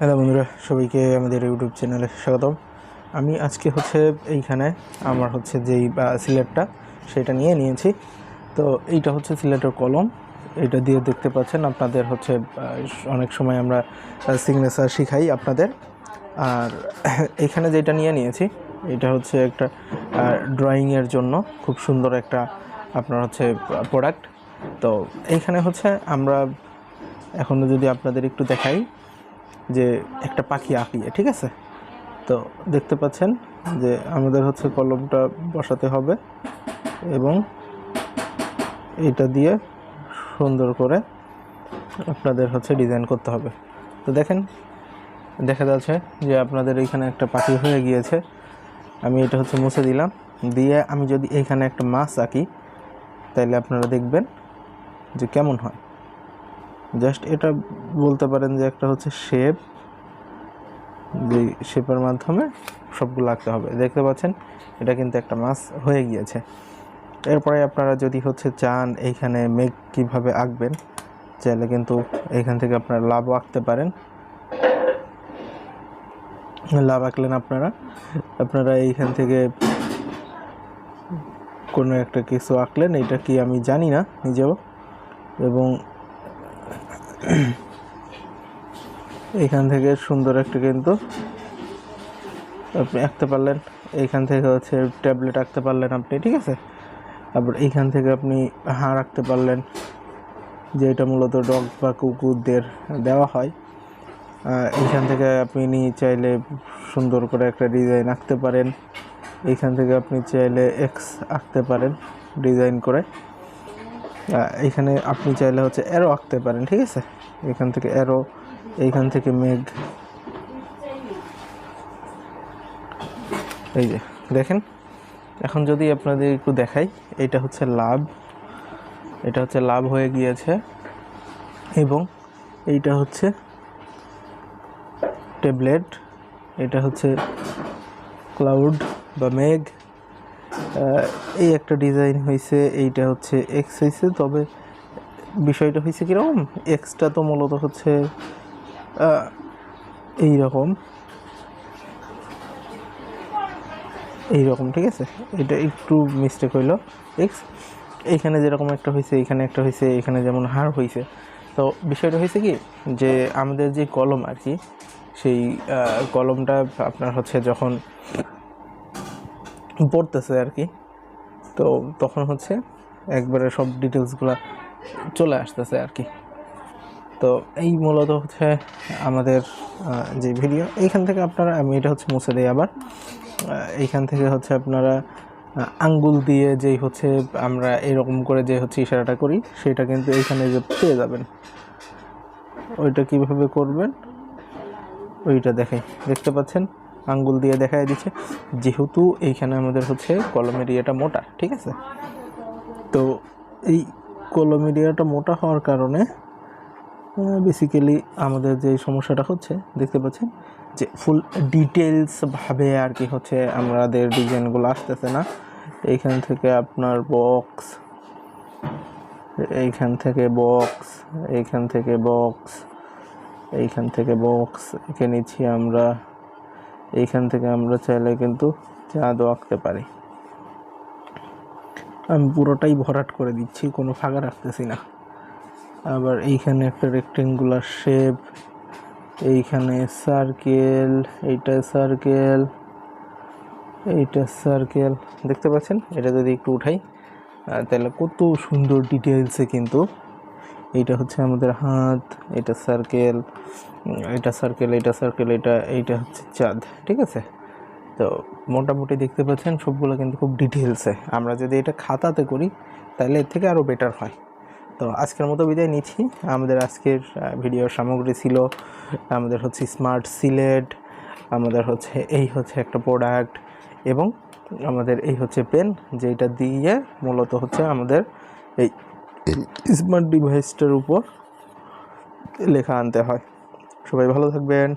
Hello বন্ধুরা, সবাইকে আমাদের ইউটিউব চ্যানেলে স্বাগতম। আমি আজকে হচ্ছে এইখানে আমার হচ্ছে যেই সিলেটটা, সেটা নিয়ে নিয়েছি। তো এইটা হচ্ছে সিলেটের কলম। এটা দিয়ে দেখতে পাচ্ছেন আপনাদের হচ্ছে অনেক সময় আমরা সিগনেচার শিখাই আপনাদের। আর এখানে যেটা নিয়ে নিয়েছি, এটা হচ্ছে একটা ড্রয়িংয়ের জন্য খুব সুন্দর একটা আপনার হচ্ছে প্রোডাক্ট তো এইখানে হচ্ছে আমরা এখনও যদি আপনাদের একটু দেখাই যে একটা পাখি আঁকিয়ে ঠিক আছে? তো দেখতে পাচ্ছেন যে আমাদের হচ্ছে কলমটা বসাতে হবে এবং এটা দিয়ে সুন্দর করে আপনাদের হচ্ছে ডিজাইন করতে হবে। তো দেখেন, দেখা যাচ্ছে যে আপনাদের এইখানে একটা পাখি হয়ে গিয়েছে। আমি এটা হচ্ছে মুছে দিলাম। দিয়ে আমি যদি এইখানে একটা মাছ আঁকি তাহলে আপনারা দেখবেন যে কেমন হয়। জাস্ট এটা বলতে পারেন যে একটা হচ্ছে শেপ যে শেপের মাধ্যমে সবগুলো আঁকতে হবে। দেখতে পাচ্ছেন, এটা কিন্তু একটা মাছ হয়ে গিয়েছে। এরপরে আপনারা যদি হচ্ছে চান এইখানে মেঘ কীভাবে আঁকবেন, চাইলে কিন্তু এইখান থেকে আপনারা লাভও আঁকতে পারেন। লাভ আঁকলেন আপনারা আপনারা এইখান থেকে কোনো একটা কিছু আঁকলেন, এটা কি আমি জানি না নিজেও। এবং এখান থেকে সুন্দর একটা কিন্তু আপনি আঁকতে পারলেন। এইখান থেকে হচ্ছে ট্যাবলেট আঁকতে পারলেন আপনি, ঠিক আছে? তারপর এইখান থেকে আপনি হাড় আঁকতে পারলেন, যে এটা মূলত ডগ বা কুকুরদের দেওয়া হয়। এইখান থেকে আপনি চাইলে সুন্দর করে একটা ডিজাইন আঁকতে পারেন। এইখান থেকে আপনি চাইলে এক্স আঁকতে পারেন, ডিজাইন করে। আহ, এইখানে আপনি চাইলে হচ্ছে অ্যারো আঁকতে পারেন ঠিক আছে? এখান থেকে অ্যারো এইখান থেকে মেঘ। এই যে দেখেন? এখন যদি আপনাদের একটু দেখাই এটা হচ্ছে লাভ। এটা হচ্ছে লাভ হয়ে গিয়েছে। এবং এইটা হচ্ছে ট্যাবলেট এটা হচ্ছে ক্লাউড বা মেঘ। এই একটা ডিজাইন হয়েছে এইটা হচ্ছে এক্স হয়েছে তবে বিষয়টা হয়েছে কীরকম? এক্সটা তো মূলত হচ্ছে এই রকম এই রকম ঠিক আছে? এটা একটু মিস্টেক হইল। এক্স এইখানে যেরকম একটা হয়েছে এইখানে একটা হয়েছে এখানে যেমন হার হয়েছে তো বিষয়টা হয়েছে কি? যে আমাদের যে কলম আর কি, সেই কলমটা আপনার হচ্ছে যখন পড়তেছে আর কি। তো তখন হচ্ছে একবারে সব ডিটেলসগুলো চলে আসতেছে আর কি। তো এই মূলত হচ্ছে আমাদের যে ভিডিও এইখান থেকে আপনারা, আমি এটা হচ্ছে মুছে দিই আবার। এইখান থেকে হচ্ছে আপনারা আঙ্গুল দিয়ে যেই হচ্ছে আমরা এরকম করে যে হচ্ছে ইশারাটা করি, সেটা কিন্তু এইখানে যে পেয়ে যাবেন। ওইটা কীভাবে করবেন? ওইটা দেখাই দেখতে পাচ্ছেন? আঙ্গুল দিয়ে দেখাই দিচ্ছে। যেহেতু এইখানে আমাদের হচ্ছে কলমের মোটা, ঠিক আছে? তো এই কলমের ইয়েটা মোটা হওয়ার কারণে বেসিক্যালি আমাদের যে সমস্যাটা হচ্ছে, দেখতে পাচ্ছেন? যে ফুল ডিটেলস ভাবে আর কি হচ্ছে আমাদের ডিজাইনগুলো আসতেছে না। এইখান থেকে আপনার বক্স এইখান থেকে বক্স এইখান থেকে বক্স এইখান থেকে বক্স এঁকে নিচ্ছি আমরা। এইখান থেকে আমরা চাইলে কিন্তু চাঁদও আঁকতে পারি। আমি পুরোটাই ভরাট করে দিচ্ছি, কোনো ফাঁকা রাখতেছি না। আবার এইখানে একটা রেক্টেঙ্গুলার শেপ এইখানে সার্কেল এইটা সার্কেল এইটা সার্কেল দেখতে পাচ্ছেন? এটা যদি একটু উঠাই তাহলে কত সুন্দর ডিটেলসে কিন্তু এইটা হচ্ছে আমাদের হাত, এটা সার্কেল এটা সার্কেল এটা সার্কেল এটা, এইটা হচ্ছে চাঁদ, ঠিক আছে? তো মোটামুটি দেখতে পাচ্ছেন, সবগুলো কিন্তু খুব ডিটেলসে আমরা যদি এটা খাতাতে করি, তাহলে এর থেকে আরও বেটার হয়। তো আজকের মতো বিদায় নিচ্ছি। আমাদের আজকের ভিডিওর সামগ্রী ছিল আমাদের হচ্ছে স্মার্ট সিলেট আমাদের হচ্ছে এই হচ্ছে একটা প্রোডাক্ট এবং আমাদের এই হচ্ছে পেন যেটা দিয়ে মূলত হচ্ছে আমাদের এই স্মার্ট ডিভাইসটার উপর লেখা আনতে হয়। সবাই ভালো থাকবেন।